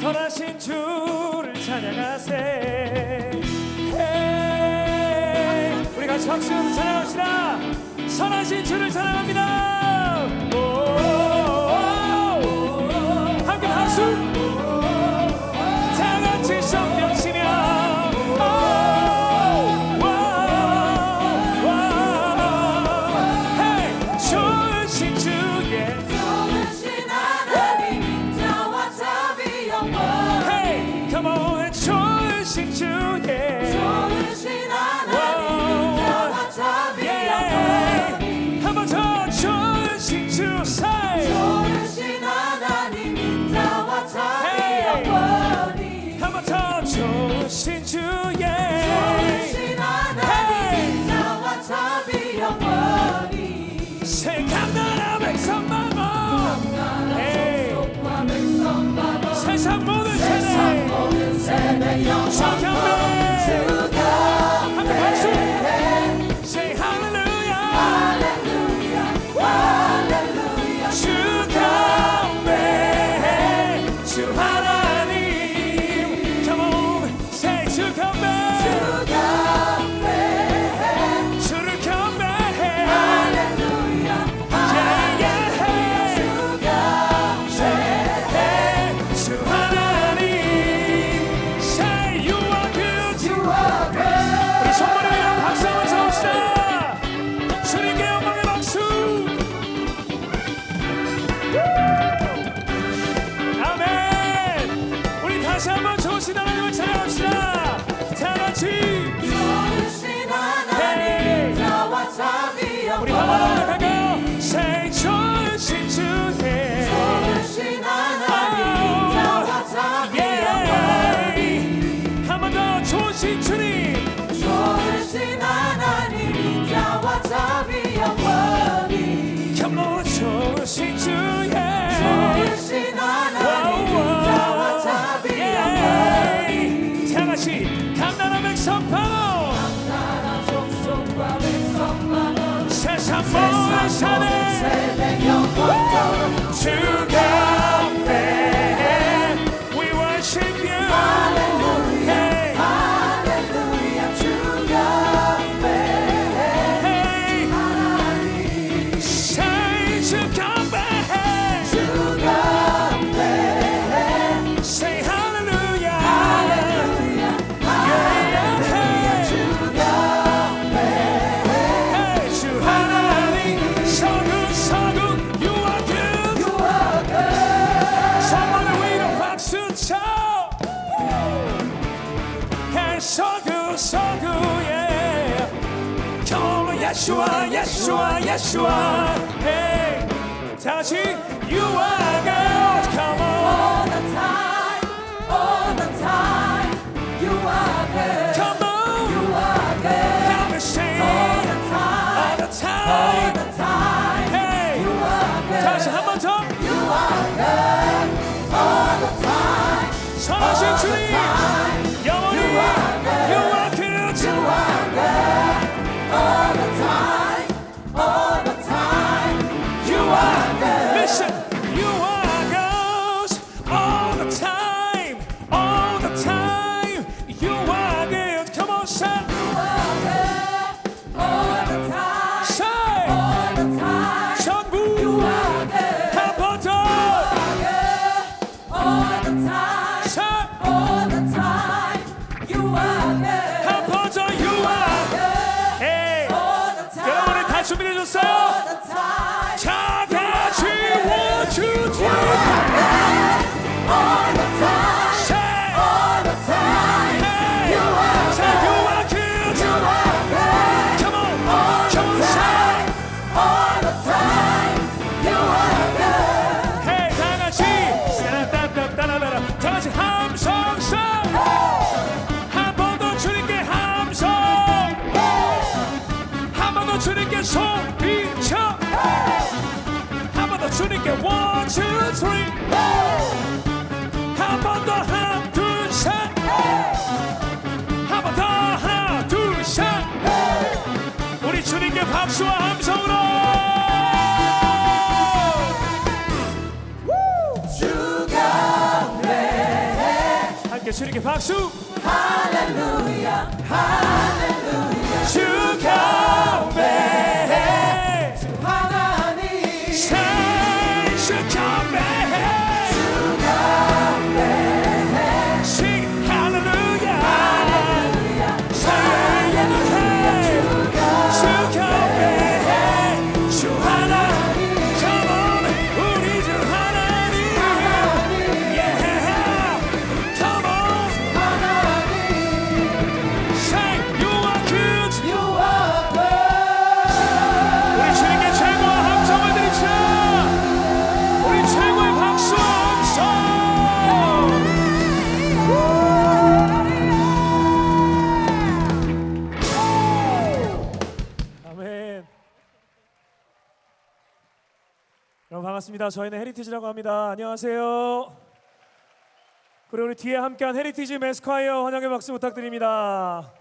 선하신 주를 찬양하세. 우리가 박수로 찬양합시다. 선하신 주를 찬양합니다. 오신 주 무엇이 주의 주신 하나님 인자와 자비와 자같이 감나라 백성 파워 세상 생명과 주가 Yeshua, Yeshua, Yeshua. Hey, Tachi, you are God. Come on. All the time, all the time. 준비되셨어요? 자, 같이 1, 2, 3! 주님께 박수. 할렐루야 할렐루야. 주 경배 반갑습니다 저희는 헤리티지라고 합니다 안녕하세요 그리고 우리 뒤에 함께한 헤리티지 메스콰이어 환영의 박수 부탁드립니다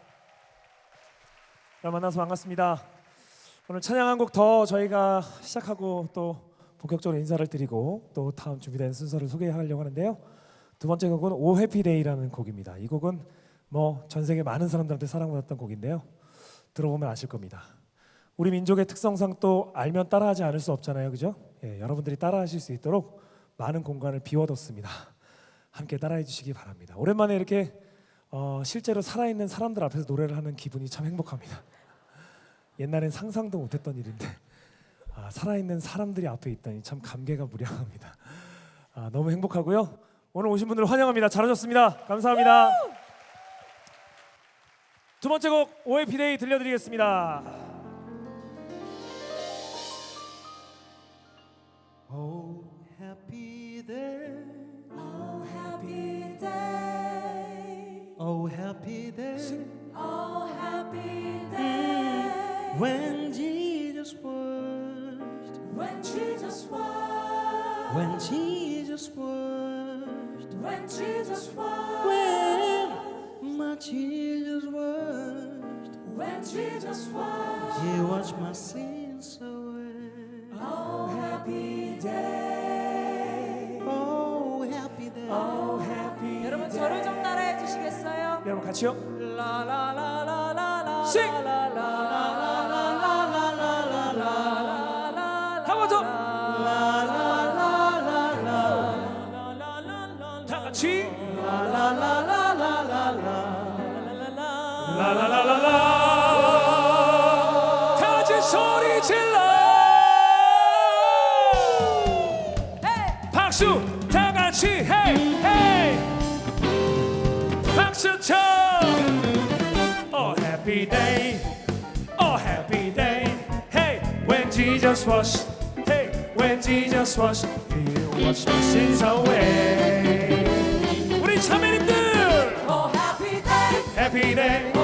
만나서 반갑습니다 오늘 찬양 한 곡 더 저희가 시작하고 또 본격적으로 인사를 드리고 또 다음 준비된 순서를 소개하려고 하는데요. 두 번째 곡은 오 해피데이라는 곡입니다. 이 곡은 뭐 전 세계 많은 사람들한테 사랑받았던 곡인데요. 들어보면 아실 겁니다. 우리 민족의 특성상 또 알면 따라하지 않을 수 없잖아요, 그죠? 예, 여러분들이 따라하실 수 있도록 많은 공간을 비워뒀습니다. 함께 따라해 주시기 바랍니다. 오랜만에 이렇게 어, 실제로 살아있는 사람들 앞에서 노래를 하는 기분이 참 행복합니다. 옛날엔 상상도 못했던 일인데 아, 살아있는 사람들이 앞에 있다니 참 감개가 무량합니다. 아, 너무 행복하고요. 오늘 오신 분들 환영합니다. 잘하셨습니다. 감사합니다. 두 번째 곡 OAP데이 들려드리겠습니다. Jesus washed. When Jesus was When my Jesus washed. When Jesus was He washed my sins away. Oh happy day Oh, happy day. Oh, happy 여러분 저를 좀 따라해 주시겠어요? 여러분 같이요. 라라라라라라 Sing. 한번 라라라라라. 다 같이 소리 질러. 박수 다 같이 헤이 헤이 박수 쳐 Oh happy day Oh happy day Hey when Jesus was Hey when Jesus was He washed my sins away 우리 자매님들 Oh happy day Happy day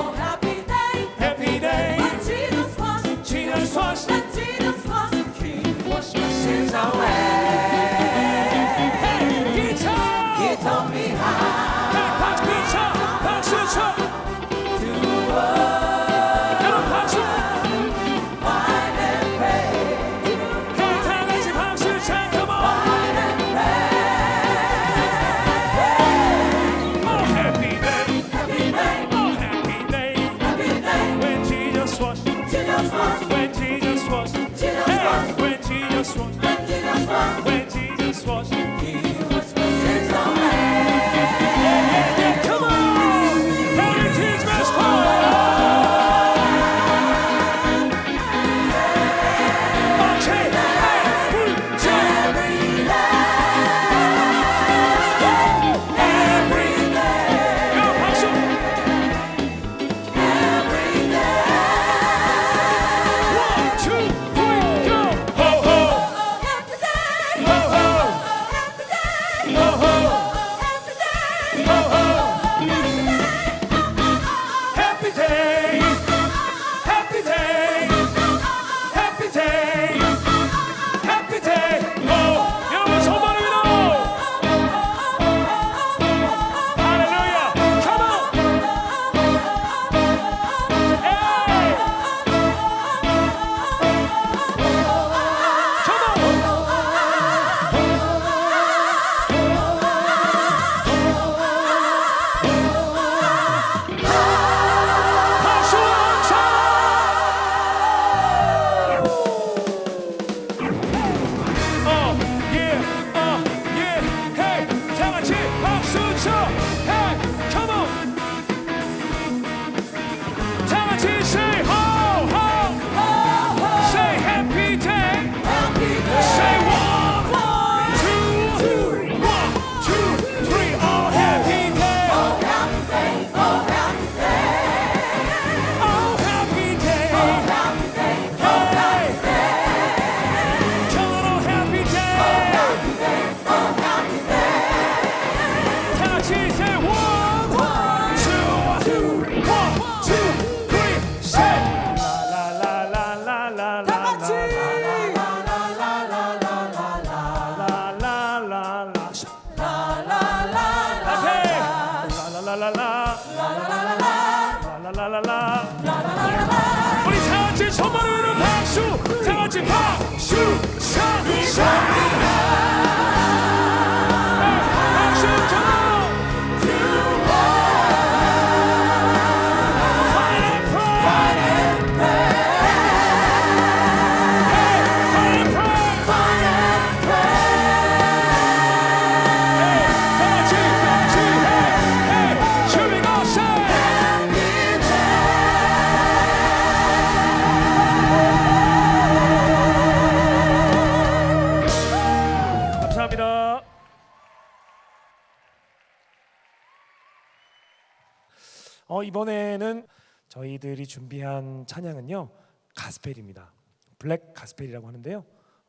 준비한 찬양은요 가스펠입니다. 블랙 가스펠이라고 하는데요.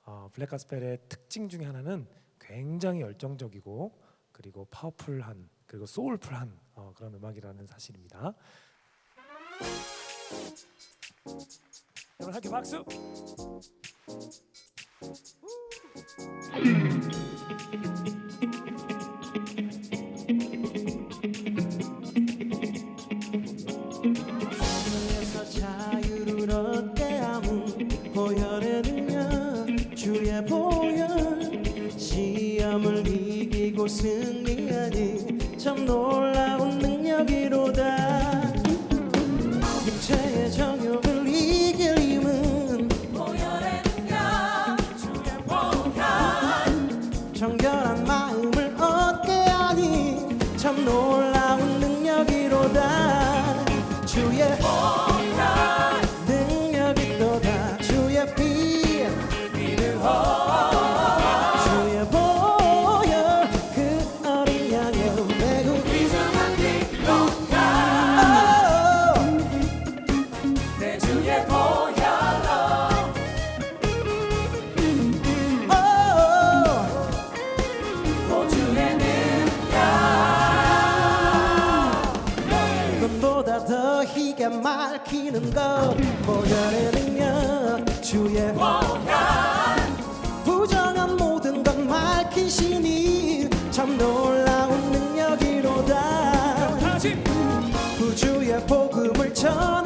어, 블랙 가스펠의 특징 중에 하나는 굉장히 열정적이고 그리고 파워풀한 그리고 소울풀한 어, 그런 음악이라는 사실입니다. 여러분 함께 박수. 우! 승리하니 참 놀라 전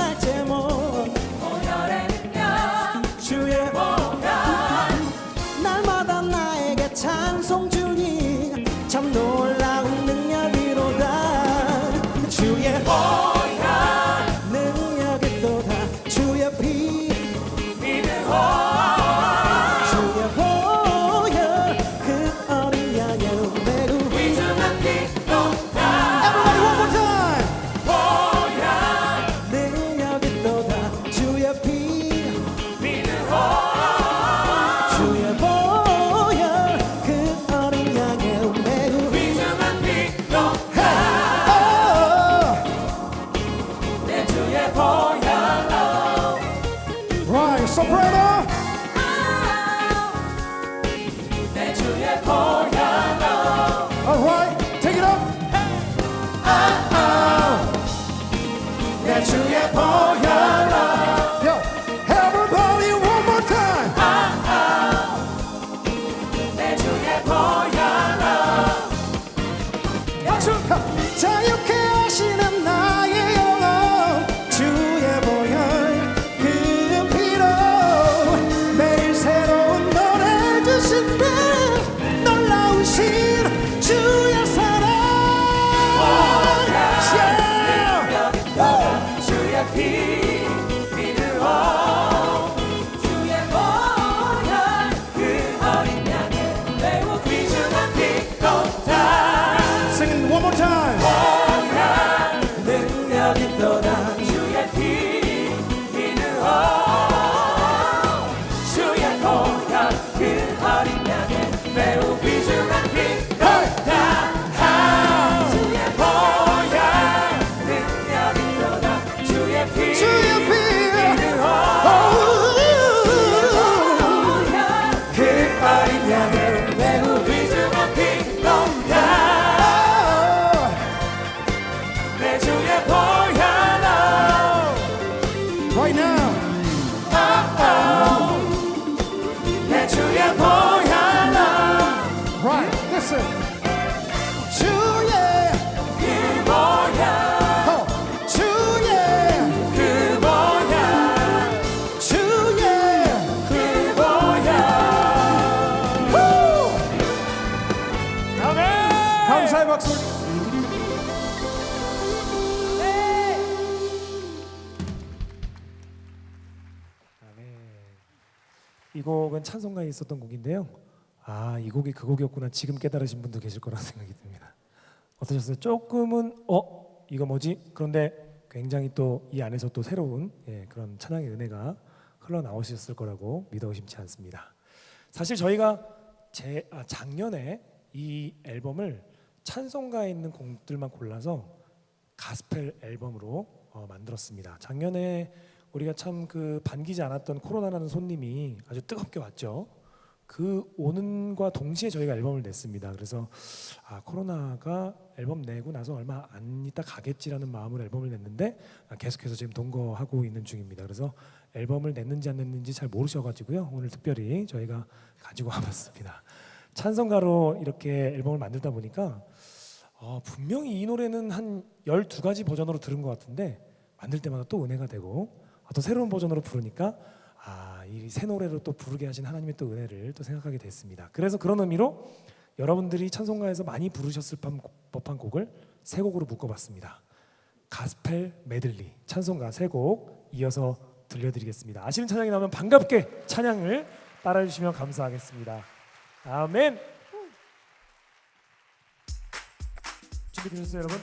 Soprano. 곡은 찬송가에 있었던 곡인데요. 아, 이 곡이 그 곡이었구나. 지금 깨달으신 분도 계실 거라 생각이 듭니다. 어떠셨어요? 조금은 어 이거 뭐지? 그런데 굉장히 또 이 안에서 또 새로운 예, 그런 찬양의 은혜가 흘러 나오셨을 거라고 믿어 의심치 않습니다. 사실 저희가 제 아, 작년에 이 앨범을 찬송가에 있는 곡들만 골라서 가스펠 앨범으로 어, 만들었습니다. 작년에 우리가 참 그 반기지 않았던 코로나라는 손님이 아주 뜨겁게 왔죠. 그 오는과 동시에 저희가 앨범을 냈습니다. 그래서 아 코로나가 앨범 내고 나서 얼마 안 있다 가겠지라는 마음으로 앨범을 냈는데 아, 계속해서 지금 동거하고 있는 중입니다. 그래서 앨범을 냈는지 안 냈는지 잘 모르셔가지고요. 오늘 특별히 저희가 가지고 와봤습니다. 찬송가로 이렇게 앨범을 만들다 보니까 어, 분명히 이 노래는 한 12가지 버전으로 들은 것 같은데 만들 때마다 또 은혜가 되고 아, 또 새로운 버전으로 부르니까 아, 이 새 노래로 또 부르게 하신 하나님의 또 은혜를 또 생각하게 됐습니다. 그래서 그런 의미로 여러분들이 찬송가에서 많이 부르셨을 법- 법한 곡을 세 곡으로 묶어봤습니다. 가스펠 메들리 찬송가 세 곡 이어서 들려드리겠습니다. 아시는 찬양이 나오면 반갑게 찬양을 따라해주시면 감사하겠습니다. 아멘. 준비되셨어요, 여러분?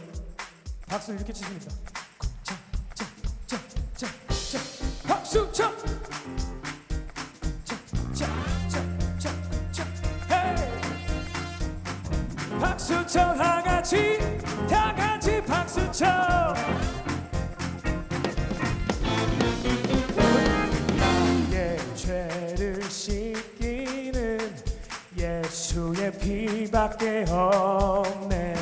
박수 이렇게 치십니다. 자, 박수 쳐. 자, 자, 자, 자, 자, 헤이. 박수 쳐, 다 같이, 다 같이 박수 쳐. 나의 죄를 씻기는 예수의 피밖에 없네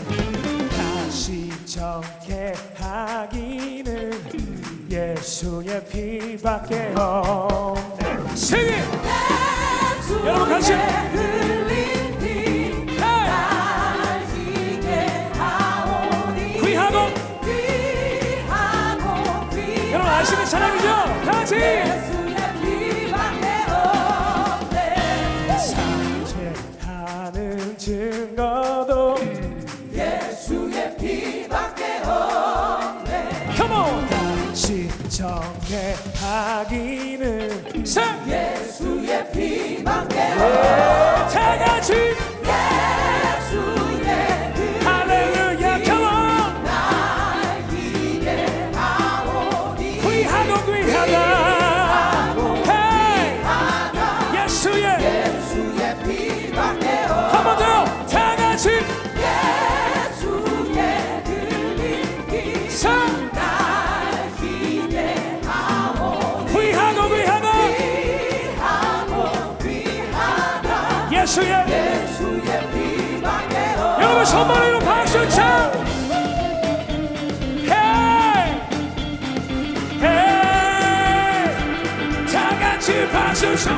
다시 정케 하기는 예수의 피밖에 없네 it! 여러분 같이! 귀하고 귀하고 여러분 아시는 찬양이죠? 다 같이! 상! 예수의 피밖에 같 박수 쳐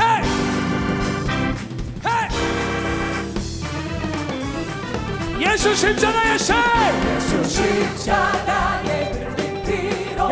hey! hey! 예수 십자가의 살 예수 십자가의 흘린 피로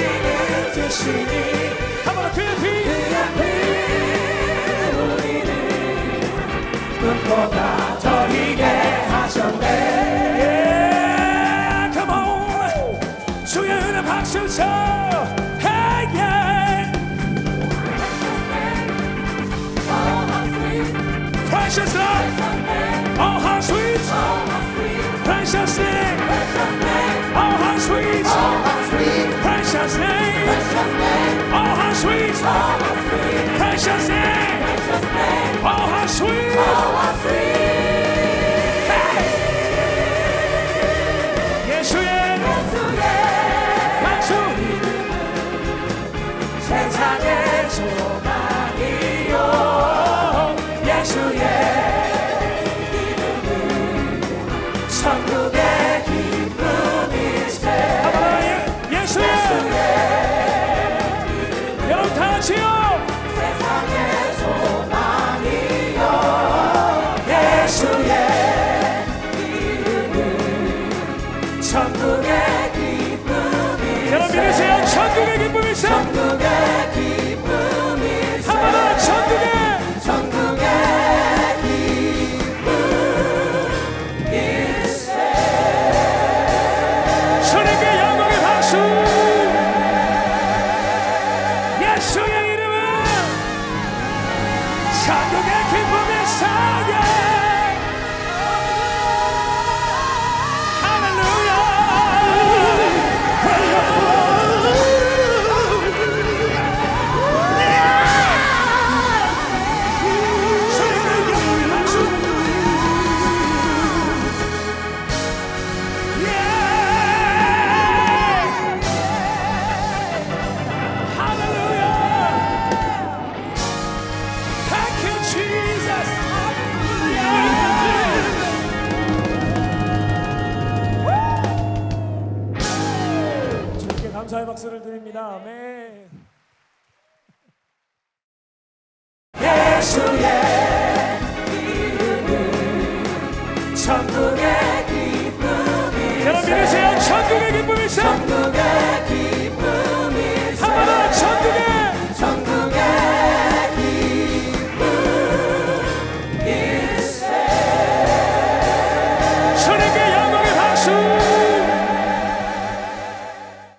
당신은 되시니 한번 그 빛! 그 앞에 우리를 눈보다 더 희게 하셨네 yeah, Come on! 수연은 박수 쳐! Hey, yeah! Precious love, oh how sweet, precious name, oh how sweet. チャ。